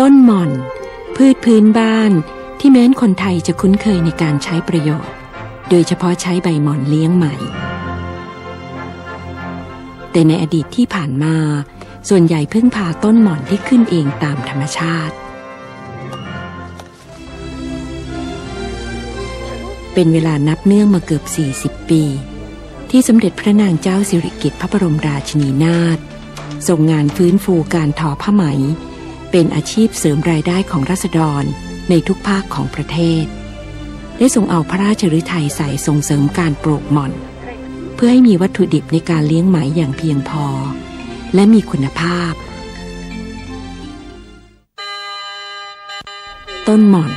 ต้นหม่อน พืชพื้นบ้านที่แม้นคนไทยจะคุ้นเคยในการใช้ประโยชน์ โดยเฉพาะใช้ใบหม่อนเลี้ยงใหม่ แต่ในอดีตที่ผ่านมา ส่วนใหญ่พึ่งพาต้นหม่อนที่ขึ้นเองตามธรรมชาติ เป็นเวลานับเนื่องมาเกือบ 40 ปี ที่สมเด็จพระนางเจ้าสิริกิติ์พระบรมราชินีนาถส่งงานฟื้นฟูการทอผ้าไหม เป็นอาชีพเสริมรายได้ของรัษฎรในทุกภาคของประเทศ ได้ทรงเอาพระราชฤทัยใส่ส่งเสริมการปลูกหม่อน เพื่อให้มีวัตถุดิบในการเลี้ยงไหมอย่างเพียงพอ และมีคุณภาพ ต้นหม่อน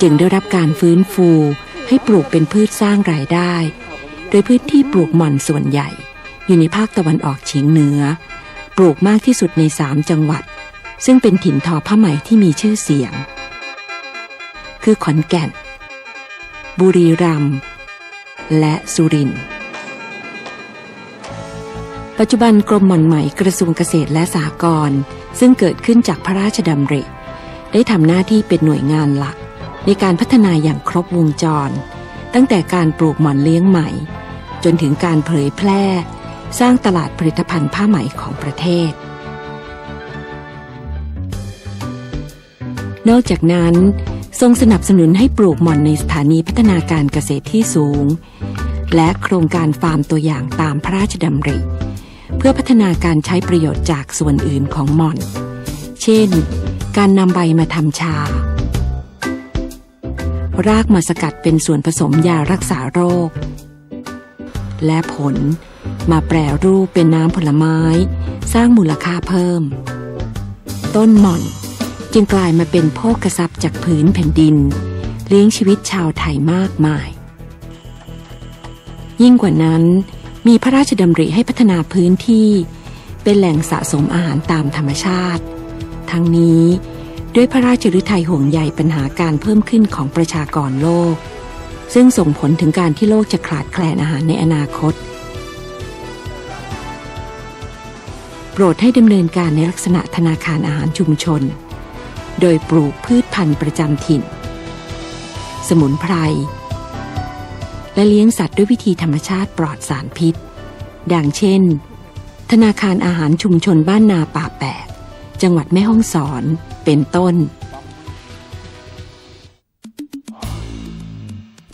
จึงได้รับการฟื้นฟูให้ปลูกเป็นพืชสร้างรายได้ โดยพื้นที่ปลูกหม่อนส่วนใหญ่ อยู่ในภาคตะวันออกเฉียงเหนือ ปลูกมากที่สุดในสามจังหวัด ซึ่งเป็นถิ่นทอผ้าไหมที่มีชื่อเสียง คือขอนแก่น บุรีรัมย์และสุรินทร์ ปัจจุบันกรมหม่อนไหมกระทรวงเกษตรและสหกรณ์ซึ่งเกิดขึ้นจากพระราชดำริ ได้ทำหน้าที่เป็นหน่วยงานหลัก ในการพัฒนาอย่างครบวงจร ตั้งแต่การปลูกหม่อนเลี้ยงไหม จนถึงการเผยแพร่ สร้างตลาดผลิตภัณฑ์ผ้าไหมของประเทศ นอกจากนั้น ทรงสนับสนุนให้ปลูกหม่อนในสถานีพัฒนาการเกษตรที่สูง และโครงการฟาร์มตัวอย่างตามพระราชดำริ เพื่อพัฒนาการใช้ประโยชน์จากส่วนอื่นของหม่อน เช่น การนำใบมาทำชา รากมาสกัดเป็นส่วนผสมยารักษาโรค และผลมาแปรรูปเป็นน้ำผลไม้ สร้างมูลค่าเพิ่ม ต้นหม่อนจึงกลายมาเป็นโภคทรัพย์จากผืนแผ่นดิน เลี้ยงชีวิตชาวไทยมากมาย ยิ่งกว่านั้น มีพระราชดำริให้พัฒนาพื้นที่ เป็นแหล่งสะสมอาหารตามธรรมชาติ ทั้งนี้ด้วยพระราชฤทัยห่วงใยปัญหาการเพิ่มขึ้นของประชากรโลก ซึ่งส่งผลถึงการที่โลกจะขาดแคลนอาหารในอนาคต โปรดให้ดำเนินการในลักษณะธนาคารอาหารชุมชน โดยปลูกพืชพันธุ์ประจำถิ่น สมุนไพร และเลี้ยงสัตว์ด้วยวิธีธรรมชาติปลอดสารพิษ ดังเช่น ธนาคารอาหารชุมชนบ้านนาป่าแปดจังหวัดแม่ฮ่องสอนเป็นต้น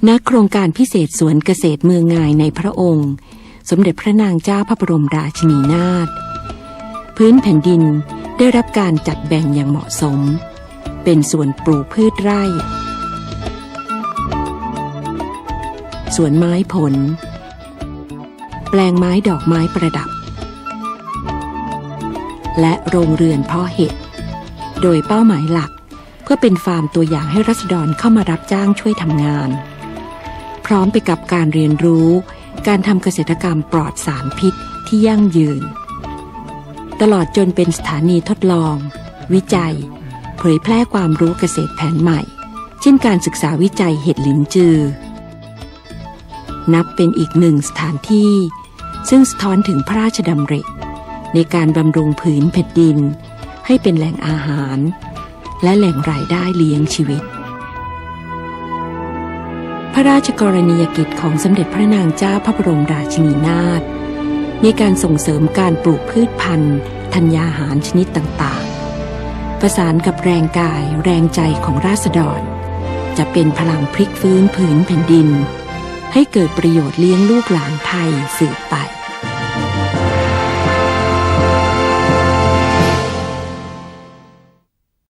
ณโครงการพิเศษสวนเกษตรเมืองงายในพระองค์ สมเด็จพระนางเจ้าพระบรมราชินีนาถพื้นแผ่นดินได้รับการจัดแบ่งอย่างเหมาะสม เป็นส่วนปลูกพืชไร่ สวนไม้ผล แปลงไม้ดอกไม้ประดับ และโรงเรือนเพาะเห็ด โดยเป้าหมายหลักเพื่อเป็นฟาร์มตัวอย่างให้รัษฎรเข้ามารับจ้างช่วยทำงาน พร้อมไปกับการเรียนรู้ การทำเกษตรกรรมปลอดสารพิษที่ยั่งยืน ตลอดจนเป็นสถานีทดลอง วิจัย เผยแพร่ความรู้เกษตรแผนใหม่ เช่นการศึกษาวิจัยเห็ดหลินจือ นับเป็นอีกหนึ่งสถานที่ ซึ่งสะท้อนถึงพระราชดำริ ในการบำรุงผืนแผ่นดิน ให้เป็นแหล่งอาหาร และแหล่งรายได้เลี้ยงชีวิต พระราชกรณียกิจของสมเด็จพระนางเจ้าพระบรมราชินีนาถในการส่งเสริมการปลูกพืชพันธุ์ธัญญาหารชนิดต่างๆ ประสานกับแรงกายแรงใจของราษฎร จะเป็นพลังพลิกฟื้นผืนแผ่นดิน ให้เกิดประโยชน์เลี้ยงลูกหลานไทยสืบไป